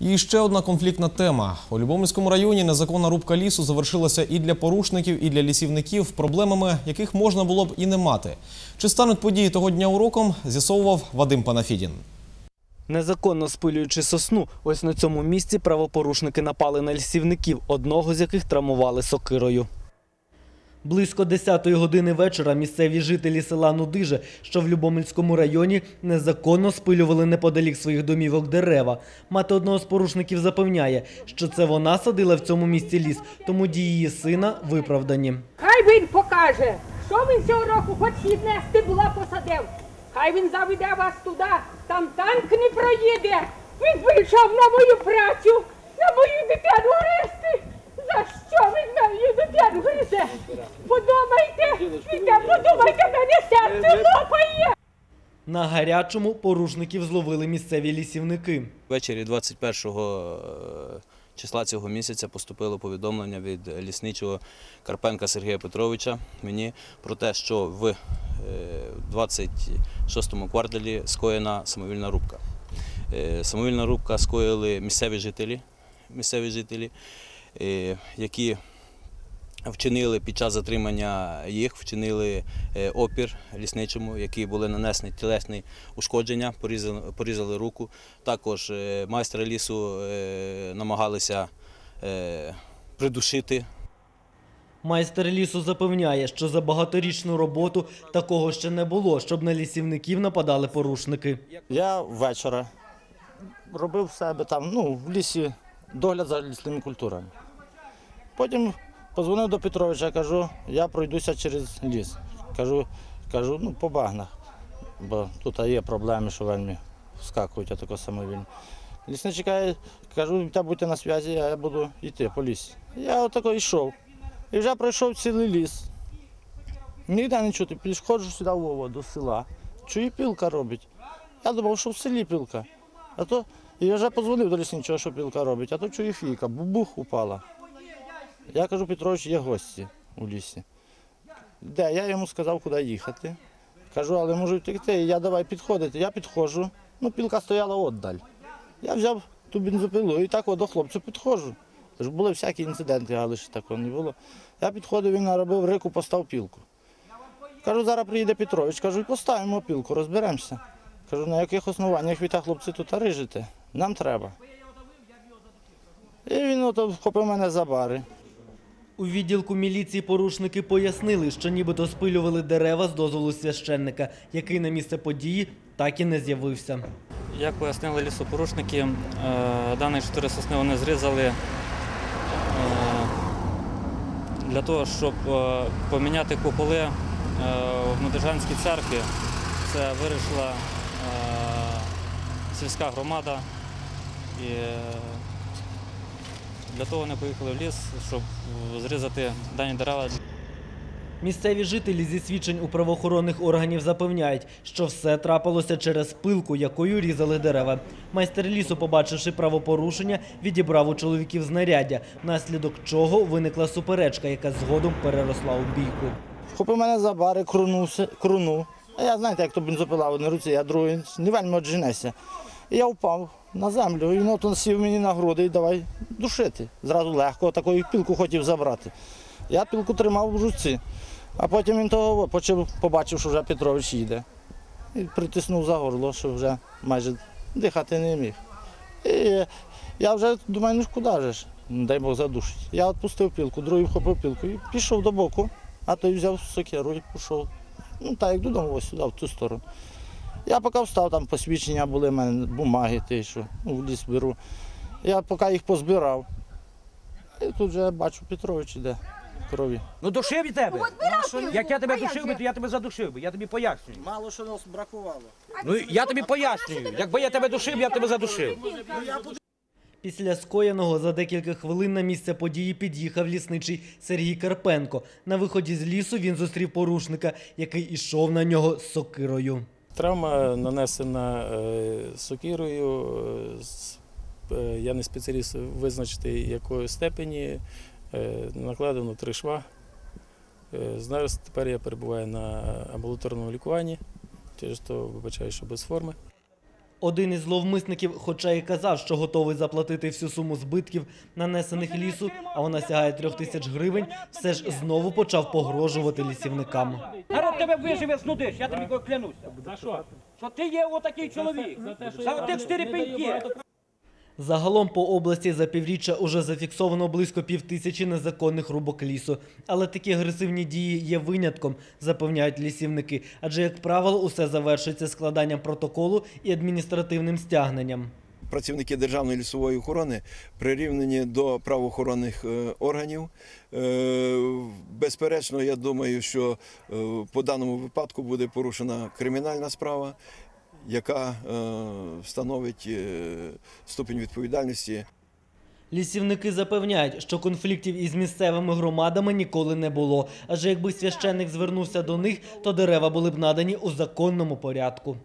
І ще одна конфліктна тема. У Любомльському районі незаконна рубка лісу завершилася і для порушників, і для лісівників, проблемами яких можна було б і не мати. Чи стануть події того дня уроком, з'ясовував Вадим Панафідін. Незаконно спилюючи сосну, ось на цьому місці правопорушники напали на лісівників, одного з яких травмували сокирою. Близько 10-ї години вечора місцеві жителі села Нудиже, що в Любомельському районі, незаконно спилювали неподалік своїх домівок дерева. Мати одного з порушників запевняє, що це вона садила в цьому місці ліс, тому дії її сина виправдані. Хай він покаже, що він цього року хоч віднести була посадив. Хай він заведе вас туди, там танк не проїде. Він прийшов на мою працю, на мою дитину гризти. Що він на дитину? Подумайте, Віте, подумайте, мене серце лопає. На гарячому порушників зловили місцеві лісівники. Ввечері 21 е, числа цього місяця поступило повідомлення від лісничого Карпенка Сергія Петровича мені про те, що в е, 26-му кварталі скоєна самовільна рубка. Е, Самовільна рубка скоїли місцеві жителі, місцеві жителі, е, які вчинили під час затримання їх, вчинили е, опір лісничому, які були нанесені тілесні ушкодження, порізали, порізали руку. Також е, майстри лісу е, намагалися е, придушити Майстер лісу запевняє, що за багаторічну роботу такого ще не було, щоб на лісівників нападали порушники. Я ввечора робив себе там, ну, в лісі догляд за лісними культурами. Потім позвонив до Петровича, кажу, я пройдуся через ліс. Кажу, кажу, ну, по багнах, бо тут є проблеми, що вельми вскакують, а тако самовільно. Лісник чекає, кажу, та будьте на зв'язі, я буду йти по лісі. Я отако йшов. І вже пройшов цілий ліс. Ніде не чути, підходжу сюди в Вова, до села. Чую, пілка робить. Я думав, що в селі пілка. А то і вже подзвонив до лісничого, що пілка робить, а то чую фійка, бубух упала. Я кажу, Петрович, є гості у лісі. Де? Я йому сказав, куди їхати. Кажу, але можу втекти. І я давай підходити. Я підходжу. Ну, пілка стояла отдаль. Я взяв ту бензопилу і так до хлопця підходжу. Були всякі інциденти, але ж такого не було. Я підходив, він наробив рику, постав пілку. Кажу, зараз приїде Петрович. Кажу, поставимо пілку, розберемося. Кажу, на яких основаннях ви та хлопці тут рижите? Нам треба. І він ото вхопив мене за бари. У відділку міліції порушники пояснили, що нібито спилювали дерева з дозволу священника, який на місце події так і не з'явився. Як пояснили лісопорушники, е, дані чотири сосни вони зрізали е, для того, щоб е, поміняти куполи в Надержанській церкві. Це вирішила сільська громада. Для того вони поїхали в ліс, щоб зрізати дані дерева. Місцеві жителі зі свідчень у правоохоронних органів запевняють, що все трапилося через пилку, якою різали дерева. Майстер лісу, побачивши правопорушення, відібрав у чоловіків знаряддя, внаслідок чого виникла суперечка, яка згодом переросла у бійку. Вхопив мене за бари, крунувся, крунув. А я знаєте, як то бензопила в одній руці, а другий не вельми одженеся. Я впав на землю, і от сів мені на груди і давай душити. Зразу легко, таку пілку хотів забрати. Я пілку тримав в руці, а потім він того почав, побачив, що вже Петрович їде. І притиснув за горло, що вже майже дихати не міг. І я вже думаю, ну ж куди ж, дай Бог задушить. Я відпустив пілку, другий вхопив пілку і пішов до боку, а той взяв сокиру і пішов. Ну так, як додому, ось сюди, в ту сторону. Я поки встав, там посвідчення були в мене, бумаги, ті, що ну, в ліс беру. Я поки їх позбирав. І тут вже бачу Петрович іде в крові. Ну душив і тебе. Як я тебе душив би, то я тебе задушив би. Я тобі пояснюю. Мало що нас бракувало. Ну я тобі пояснюю. Якби я тебе душив, я б тебе задушив. Після скоєного за декілька хвилин на місце події під'їхав лісничий Сергій Карпенко. На виході з лісу він зустрів порушника, який ішов на нього з сокирою. Травма нанесена е, сокирою. е, е, Я не спеціаліст визначити якої степені. Накладено три шва. Зараз тепер я перебуваю на амбулаторному лікуванні, через то вибачаю, що без форми. Один із зловмисників, хоча і казав, що готовий заплатити всю суму збитків, нанесених лісу, а вона сягає трьох тисяч гривень, все ж знову почав погрожувати лісівникам. Народ тебе виживе снудиш, я тобі клянуся. За що? Що ти є отакий чоловік. За тих чотири пеньки. Загалом по області за півріччя уже зафіксовано близько півтисячі незаконних рубок лісу. Але такі агресивні дії є винятком, запевняють лісівники. Адже, як правило, усе завершується складанням протоколу і адміністративним стягненням. Працівники Державної лісової охорони прирівнені до правоохоронних е, органів. Е, Безперечно, я думаю, що е, по даному випадку буде порушена кримінальна справа, яка е, встановить е, ступінь відповідальності Лісівники запевняють, що конфліктів із місцевими громадами ніколи не було. Адже якби священник звернувся до них, то дерева були б надані у законному порядку.